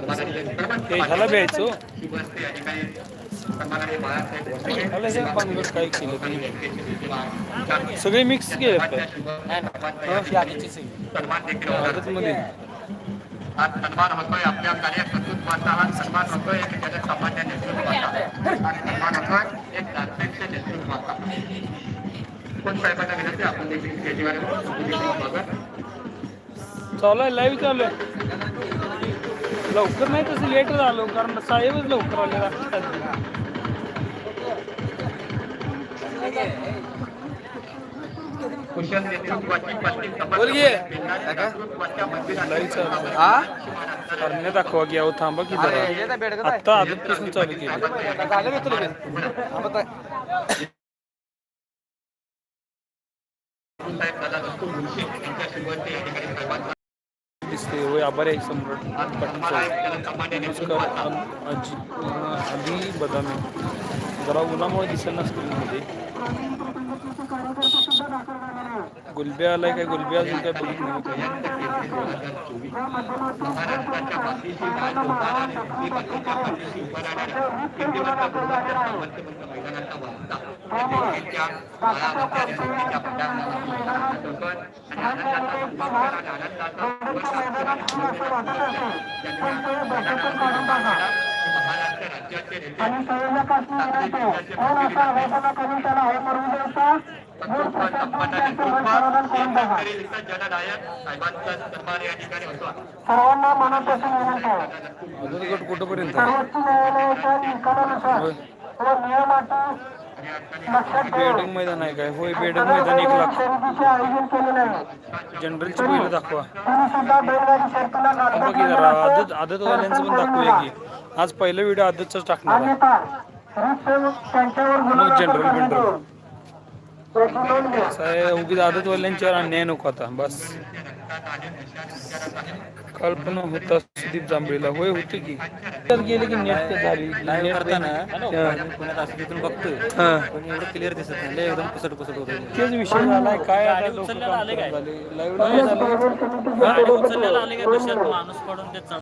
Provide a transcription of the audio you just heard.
ते ह्याला ते? सगळे मिक्स केले मध्ये आज सन्मान होतोय आपल्या कार्यकर्तृत्वाचा हा सन्मान होतोय एक जनसामान्य नेतृत्वाचा सन्मान होतोय एक धार्मिक नेतृत्वाचा कोण साहेबांना विनंती आपण देखील स्वागत चालू आहे लाईव्ह चालू आहे. लवकर नाही तसं लेट झालो कारण साहेबच लवकर आले बोल आहे. करणे दाखवा की अहो थांबा की चालू केली. साहेब दादा दिसते होय आभार आहे सम्राट. पाटील नमस्कार अजी अली बदामी. जरा उन्हामुळे दिसेल ना स्क्रीनमध्ये गुलब्या आलाय काय? गुलब्या अजून काय बघित नाही संस्कार आणि आनंदाचा सुवर्णअक्षर आणि सुवर्णअक्षर त्यांनी या मैदानामध्ये निर्माण केला. हे महाराष्ट्र राज्याचे नेते तात्विक विषयाचे कर्तृत्व संपन्न नेतृत्व शेतकरी इथं जननायक साहेबांचा सन्मान या ठिकाणी होतो सर्वांना मनापासून विनंती आहे अजून गट कुठंपर्यंत आहे? सर्वोच्च न्यायालयाच्या निकालानुसार व नियमाची लक्षात मैदान आहे काय? होय बेडक मैदान एक लाख. शर्यतीचे जनरलची पहिलं दाखवा तरी जरा आदत आदतवाल्यांचं पण दाखवूया की. आज पहिला व्हिडिओ आदतचाच टाकणार आहे. मग जनरल करण्यात बिंडर. उगीच आदतवाल्यांच्यावर अन्याय नको आता बस. कल्पना होता सुदीप जांभळीला. होय होते की. तर गेले की नेट ते झाली. नेट करताना पुण्यात असं तिथून बघतोय. हा. पण एवढं क्लिअर दिसत नाही. लय एकदम पुसट पुसट होतं तेच विषय झालाय. काय आता लोकं काम करत झाले. Live ला नाही झालं. उचललेला आले का कशात माणूस पडून ते